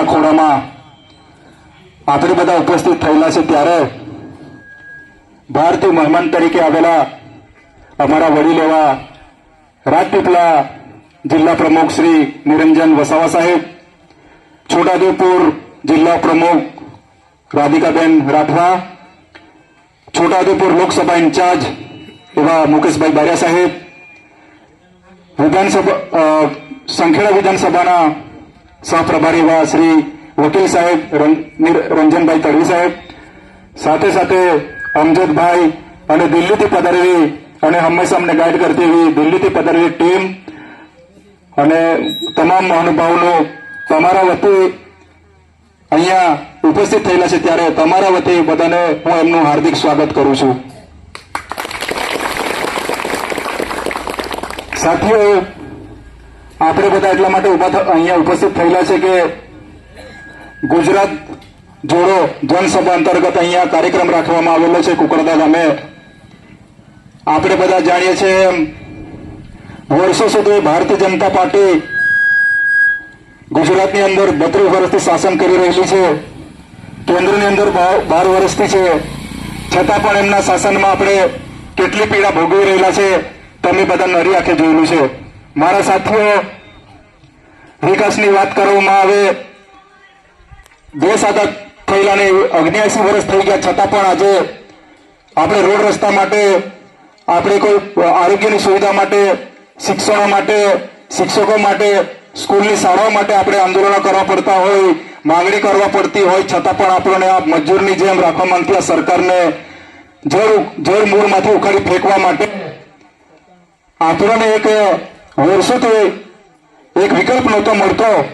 ભાજપના ખોડામાં આપણે બધા ઉપસ્થિત થયેલા છે ત્યારે ભારતીય મહેમાન તરીકે આવેલા અમારા વડીલ એવા રાજપીપલા જિલ્લા પ્રમુખ શ્રી નિરંજન વસાવા સાહેબ, છોટાઉદેપુર જિલ્લા પ્રમુખ રાધિકાબેન રાઠવા, છોટાઉદેપુર લોકસભા ઇન્ચાર્જ એવા મુકેશભાઈ બારિયા સાહેબ, વિધાનસભા સંખેડા વિધાનસભાના સહપ્રભારી એવા શ્રી વકીલ સાહેબ રંજનભાઈ તડવી સાહેબ. સાથે સાથે અમજદભાઈ અને દિલ્હીથી પધારેલી અને હંમેશા અમને ગાઈડ કરતી એવી દિલ્હીથી પધારેલી ટીમ અને તમામ મહાનુભાવોનો તમારા વતી અહીંયા ઉપસ્થિત થયેલા છે ત્યારે તમારા વતી બધાને હું એમનું હાર્દિક સ્વાગત કરું છું. સાથીઓ આપણે બધા એટલા માટે ઊભા અહીંયા ઉપસ્થિત થયેલા છે કે ગુજરાત જોડો જનસભા અંતર્ગત અહીંયા કાર્યક્રમ રાખવામાં આવેલો છે કુકરદા ગામે. આપણે બધા જાણીએ છીએ વર્ષો સુધી ભારતીય જનતા પાર્ટી ગુજરાતની અંદર બત્રીસ વર્ષથી શાસન કરી રહેલી છે, કેન્દ્રની અંદર બાર વર્ષથી છે. છતાં પણ એમના શાસનમાં આપણે કેટલી પીડા ભોગવી રહેલા છે તમે બધા નરી આંખે જોયેલું છે. મારા સાથીઓ, વિકાસની વાત કરવામાં આવે. દેશ આઝાદ થયેલાને અગ્નિયાસી વર્ષ થઈ ગયા છતાં પણ આજે આપણે રોડ રસ્તા માટે, આપણે કોઈ આરોગ્યની સુવિધા માટે, શિક્ષણો માટે, શિક્ષકો માટે, સ્કૂલની શાળાઓ માટે આપણે આંદોલનો કરવા પડતા હોય, માંગણી કરવા પડતી હોય, છતાં પણ આપણને આ મજૂરની જેમ રાખવા માંગતી આ સરકારને જોર જોર મૂળમાંથી ઉખાડી ફેંકવા માટે આપણને એક વર્ષોથી એક વિકલ્પ નહોતો મળતો.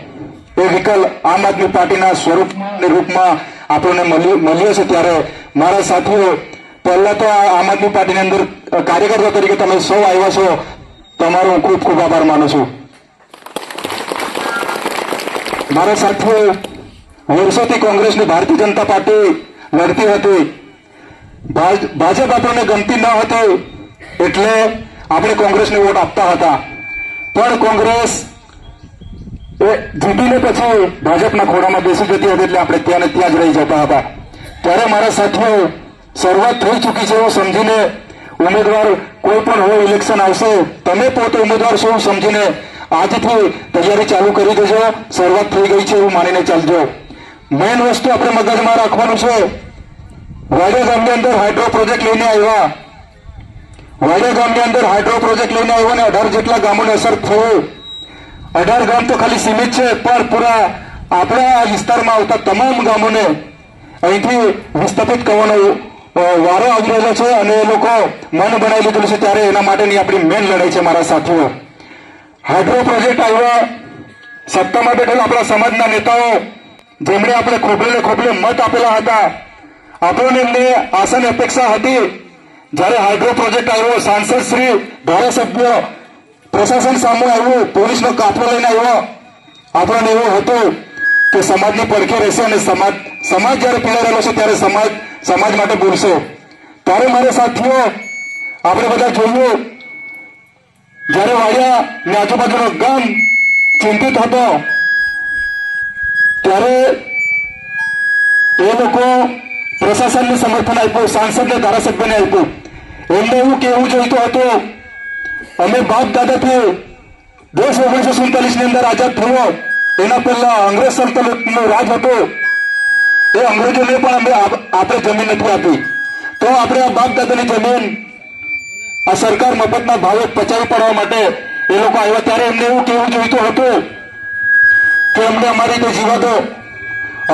એ વિકલ્પ આમ આદમી પાર્ટીના સ્વરૂપમાં રૂપમાં આપણને મળ્યો છે ત્યારે મારા સાથીઓ, પહેલા તો આમ આદમી પાર્ટીની અંદર કાર્યકર્તા તરીકે તમે સૌ આવ્યા છો. તમારો હું ખૂબ ખૂબ આભાર માનું છું. મારા સાથીઓ, વર્ષોથી કોંગ્રેસની ભારતીય જનતા પાર્ટી લડતી હતી. ભાજ- ભાજપ આપણને ગમતી ન હતી એટલે આપણે કોંગ્રેસને વોટ આપતા હતા. પણ કોંગ્રેસ એ જીતીને પછી ભાજપના ખોડામાં બેસી જતી હતી એટલે આપણે ત્યાં ને ત્યાં જ રહી જતા હતા. ત્યારે મારા સાથીઓ, શરૂઆત થઈ ચૂકી છે એવું સમજીને ઉમેદવાર કોઈ પણ હોય ઇલેક્શન આવશે, તમે પોતે ઉમેદવાર છો સમજીને આજથી તૈયારી ચાલુ કરી દેજો, શરૂઆત થઈ ગઈ છે એવું માનીને ચાલજો. મેઇન વસ્તુ આપણે મગજમાં રાખવાનું છે. વાડિયા ગામની અંદર હાઇડ્રો પ્રોજેક્ટ લઈને આવ્યા. વાડિયા ગામની અંદર હાઇડ્રો પ્રોજેક્ટ લઈને આવ્યો ને અઢાર જેટલા ગામોને અસર થયું. અઢાર ગામ તો ખાલી સીમિત છે, પણ પૂરા આપણા આ વિસ્તારમાં આવતા તમામ ગામોને અહીંથી વિસ્થાપિત કરવાનો વારો આવી રહેલો છે અને એ લોકો મન બનાવી લીધેલું છે ત્યારે એના માટેની આપણી મેન લડાઈ છે મારા સાથીઓ. હાઇડ્રો પ્રોજેક્ટ આવ્યા, સત્તામાં બેઠેલા આપણા સમાજના નેતાઓ, જેમણે આપણે ખોબલે ખોબલે મત આપેલા હતા, આપણને એમને આશા અપેક્ષા હતી જ્યારે હાઇડ્રો પ્રોજેક્ટ આવ્યો, સાંસદ શ્રી, ધારાસભ્ય, પ્રશાસન સામે આવ્યું, પોલીસનો કાફલો લઈને આવ્યો. આપણને એવું હતું કે સમાજની પડખે રહેશે અને સમાજ સમાજ જ્યારે પીડાઈ રહેલો છે ત્યારે સમાજ સમાજ માટે બોલશે. ત્યારે મારા સાથીઓ, આપણે બધા જોયું જ્યારે વાડિયા ને આજુબાજુનો ગામ ચિંતિત હતો, ત્યારે એ લોકો પ્રશાસનને સમર્થન આપ્યું, સાંસદને ધારાસભ્યને આપ્યું. એમને એવું કેવું જોઈતું હતું, અમે બાપ દાદાથી દેશ ઓગણીસો સુડતાલીસની અંદર આઝાદ થયો. એના પહેલા અંગ્રેજ સલ્તનતનું રાજ હતું. એ અંગ્રેજોને પણ અમે આપણે જમીન નથી આપી. તો આપણે આ બાપ દાદાની જમીન આ સરકાર મફતના ભાવે પચાવી પાડવા માટે એ લોકો આવ્યા. ત્યારે એમને એવું કેવું જોઈતું હતું કે અમને અમારી રીતે જીવા દો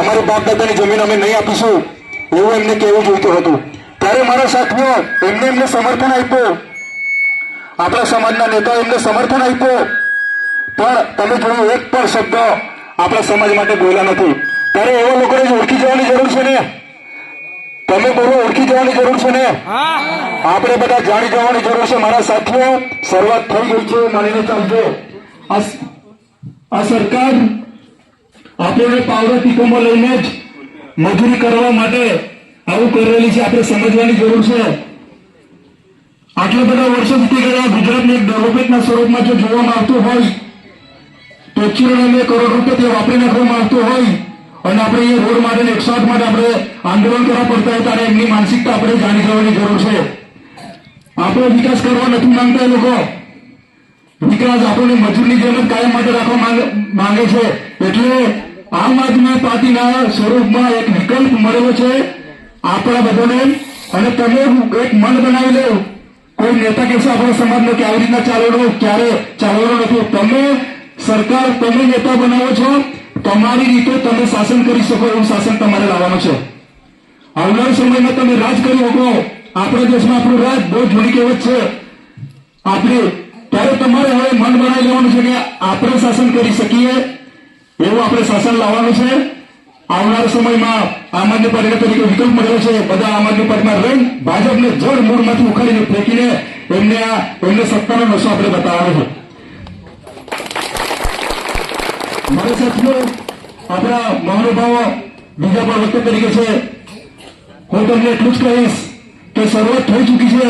અમારી બાપ દાદાની જમીન અમે નહીં આપીશું. એવું એમને કેવું જોઈતું હતું? ત્યારે મારા સાથીઓ એમને એમને સમર્થન આપ્યું. આપણા સમાજના નેતાઓ એમને સમર્થન આપ્યું. પણ તમે જોયું એક પણ શબ્દ આપણા સમાજ માટે બોલ્યા નથી. ત્યારે એવા લોકોને ઓળખી જવાની જરૂર છે ને? તમે બોલો, ઓળખી જવાની જરૂર છે ને? આપણે બધા જાણી જવાની જરૂર છે. મારા સાથીઓ, શરૂઆત થઈ ગઈ છે. માનીને ચાલજો. આ સરકાર આપણને પાવડર ટીકોમાં લઈને જ મજૂરી કરવા માટે આવું કરેલી છે, આપણે સમજવાની જરૂર છે. આટલા બધા વર્ષો વીતી ગયા, ગુજરાતને ડેવલપમેન્ટના સ્વરૂપમાં જો જોવામાં આવતું હોય તો એકચ્યુઅલી કરોડ રૂપિયા વાપરી નાખવામાં આવતું હોય, અને આપણે એ રોડ માટે ને એકસો આઠ માટે આપણે આંદોલન કરવા પડતા હોય, ત્યારે એમની માનસિકતા આપણે જાણી જવાની જરૂર છે. આપણે વિકાસ કરવા નથી માંગતા લોકો. વિકાસ આપણને મજૂરની જેમ જ કાયમ માટે રાખવા માંગે છે. એટલે આમ આદમી પાર્ટીના સ્વરૂપમાં એક વિકલ્પ મળેલો છે આપણા બધાને. અને તમે એક મન બનાવી લો કોઈ નેતા કહેશે, આપણા સમાજનો કે આવી રીતના ચાલવાનું ક્યારે ચાલવાનું નથી? તમે સરકાર, તમે નેતા બનાવો છો. તમારી રીતે તમે શાસન કરી શકો એવું શાસન તમારે લાવવાનું છે. આવનાર સમયમાં તમે રાજ કરી શકો. આપણા દેશમાં આપણું રાજ બહુ જૂની કહેવત છે. આપણે, ત્યારે તમારે હવે મન બનાવી લેવાનું છે કે આપણે શાસન કરી શકીએ. એવું આપણે શાસન લાવવાનું છે? આવનાર સમયમાં આમ આદમી પાર્ટી તરીકે વિકલ્પ મળ્યો છે. બધા આમ આદમી પાર્ટીમાં રહી ભાજપને જળ મૂળમાંથી ઉખાડીને ફેંકીને એમને આ એમને સત્તાનો નશો આપણે બતાવવાનો છે. મારા સાથીઓ, આપણા મહાનુભાવો બીજા પણ વ્યક્તિ તરીકે છે. હું તમને એટલું જ કહીશ કે શરૂઆત થઈ ચૂકી છે.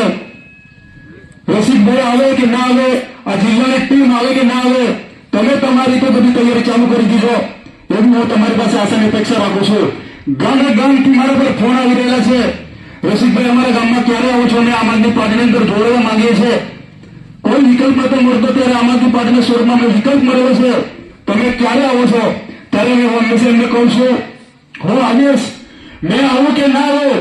રસિકભાઈ આવે કે ના આવે, આ જિલ્લાની ટીમ આવે કે ના આવે તમે તમારી તો બધી તૈયારી ચાલુ કરી દીધો એવી હું તમારી પાસે આશાની અપેક્ષા રાખું છું. ગામે ગામથી મારા પર ફોન આવી રહેલા છે. રસિકભાઈ, અમારા ગામમાં ક્યારે આવો છો અને આમ આદમી પાર્ટીની અંદર જોડવા માંગીએ છીએ કોઈ વિકલ્પ નતો મળતો ત્યારે આમ આદમી સ્વરૂપમાં અમને વિકલ્પ મળેલો છે? તમે ક્યારે આવો છો? ત્યારે હું હંમેશા એમને કહું છું, હું આવીશ મેં આવું કે ના આવું?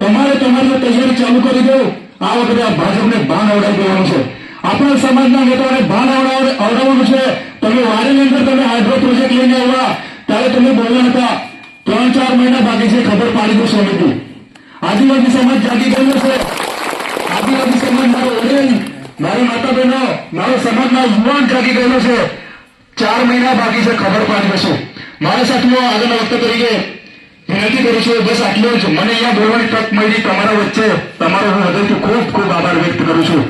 તમારે તમારી તૈયારી ચાલુ કરી દો આ વખતે આ ભાજપને ભાન અવડાવી દેવાનું છે. આપણા સમાજના નેતાઓને ભાન અવડાવવાનું છે. તમે વાડીની અંદર તમે હાઇડ્રો પ્રોજેક્ટ લઈને આવ્યા. ત્યારે તમે બોલ્યા હતા, ત્રણ, ચાર મહિના બાકી છે, ખબર પાડી દો સમિતિ આદિવાસી સમાજ જાગી ગયો છે. આદિવાસી સમાજ મારો વડીલ, મારી માતા બહેનો મારો સમાજના યુવાન જાગી ગયેલો છે. ચાર મહિના બાકી છે, ખબર પાડી દેશું મારા સાથીઓ આગળના વખતે તરીકે વિનંતી કરું છું, બસ આટલું જ. મને અહીંયા બોલવાની તક મળી તમારા વચ્ચે. તમારો હું હૃદયથી ખૂબ ખૂબ આભાર વ્યક્ત કરું છું.